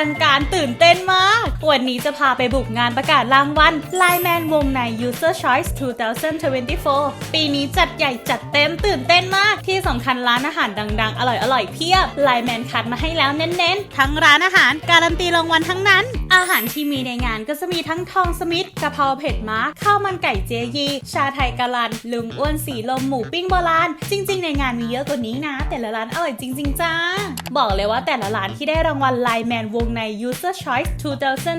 ลังการตื่นเต้น วันนี้จะพาไปบุกงานประกาศรางวัล Line Man วงใน User Choice 2024 ปีนี้จัดใหญ่จัดเต็มตื่นเต้นมาก ที่สำคัญร้านอาหารดังๆ อร่อยๆ เพียบ Line Man คัดมาให้แล้วเน้นๆ ทั้งร้านอาหารการันตีรางวัลทั้งนั้น อาหารที่มีในงานก็จะมีทั้งทองสมิธกะเพราเผ็ดม้าข้าวมันไก่เจยี ชาไทยกะลัน ลุงอ้วนสีลมหมูปิ้งโบราณ จริง ๆ ในงานมีเยอะกว่านี้นะ แต่ละร้านอร่อยจริง ๆ จ้า บอกเลยว่าแต่ละร้านที่ได้รางวัล Line Man วงใน User Choice 2024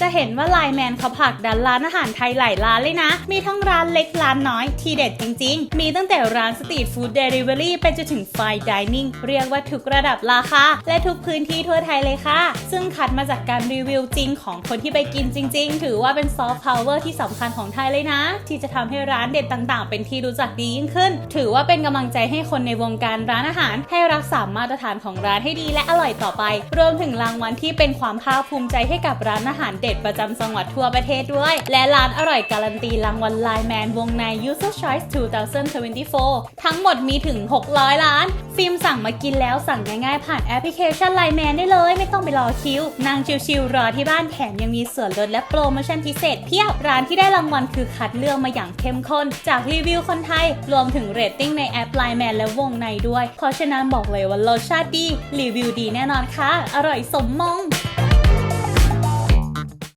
จะเห็นว่า Line Man เขาผักดันร้านอาหารไทยหลายร้านเลยนะ มีทั้งร้านเล็กร้านน้อยทีเด็ดจริง ๆ มีตั้งแต่ร้านสตรีทฟู้ดเดลิเวอรี่ไปจนถึงไฟดิเนิ่งเรียกว่าทุกระดับราคาและทุกพื้นที่ทั่วไทยเลยค่ะ ซึ่งคัดมาจากการรีวิวจริงของคนที่ไปกินจริง ๆ ถือว่าเป็นซอฟต์พาวเวอร์ที่สำคัญของไทยเลยนะ ที่จะทำให้ร้านเด็ดต่างๆ เป็นที่รู้จักดียิ่งขึ้น ถือว่าเป็นกำลังใจให้คนในวงการร้านอาหาร ให้รักษามาตรฐานของร้านให้ดีและอร่อยต่อไป รวมถึงรางวัลที่เป็นความภาคภูมิใจให้กับร้านอาหารเด็ดประจำจังหวัดทั่วประเทศด้วย และร้านอร่อยการันตีรางวัล Line Man วงใน User Choice 2024 ทั้งหมดมีถึง 600ล้าน ฟิล์มสั่งมากินแล้วสั่งง่ายๆ ผ่านแอปพลิเคชัน Line Man ได้เลย ไม่ต้องไปรอคิว นั่งชิวๆรอที่บ้านแถมยังมีส่วนลดและโปรโมชั่นพิเศษเพียบร้านที่ได้รางวัลคือคัดเลือกมาอย่างเข้มข้น จากรีวิวคนไทย รวมถึงเรตติ้งในแอป Line Man และวงในด้วย เพราะฉะนั้นบอกเลยว่ารสชาติดี รีวิวดีแน่นอนค่ะ อร่อยสมมง